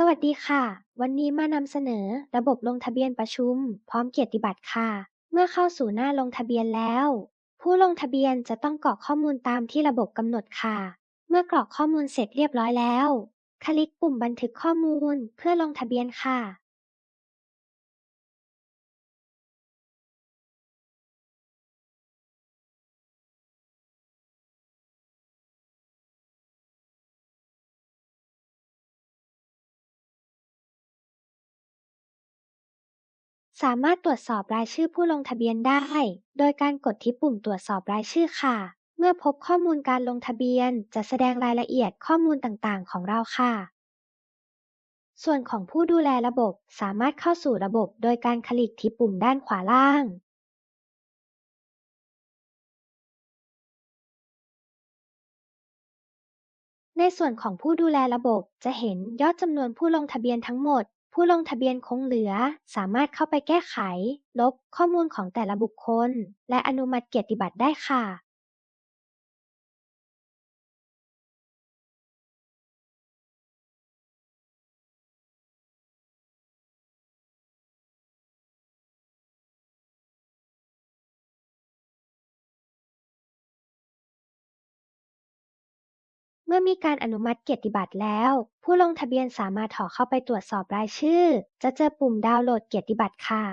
สวัสดีค่ะ วันนี้มานำเสนอระบบลงทะเบียนประชุม พร้อมเกียรติบัตรค่ะ เมื่อเข้าสู่หน้าลงทะเบียนแล้ว ผู้ลงทะเบียนจะต้องกรอกข้อมูลตามที่ระบบกำหนดค่ะ เมื่อกรอกข้อมูลเสร็จเรียบร้อยแล้ว คลิกปุ่มบันทึกข้อมูลเพื่อลงทะเบียนค่ะ สามารถตรวจสอบรายชื่อผู้ลงทะเบียนได้ โดยการกดที่ปุ่มตรวจสอบรายชื่อค่ะ เมื่อพบข้อมูลการลงทะเบียน จะแสดงรายละเอียดข้อมูลต่างๆ ของเราค่ะ ส่วนของผู้ดูแลระบบสามารถเข้าสู่ระบบโดยการคลิกที่ปุ่มด้านขวาล่าง ในส่วนของผู้ดูแลระบบจะเห็นยอดจำนวนผู้ลงทะเบียนทั้งหมด ผู้ลงทะเบียนคงเหลือ สามารถเข้าไปแก้ไข ลบ ข้อมูลของแต่ละบุคคล และอนุมัติเกียรติบัตรได้ค่ะ เมื่อมีการอนุมัติเกียรติบัตรแล้ว ผู้ลงทะเบียนสามารถถอเข้าไปตรวจสอบรายชื่อ จะเจอปุ่มดาวน์โหลดเกียรติบัตรค่ะ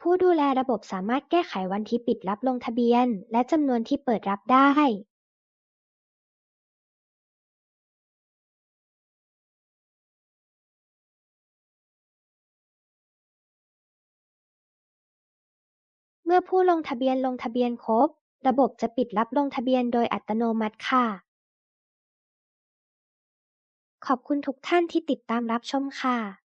ผู้ดูแลระบบสามารถแก้ไขวันที่ปิดรับลงทะเบียน และจำนวนที่เปิดรับได้ เมื่อผู้ลงทะเบียนลงทะเบียนครบ ระบบจะปิดรับลงทะเบียนโดยอัตโนมัติค่ะ ขอบคุณทุกท่านที่ติดตามรับชมค่ะ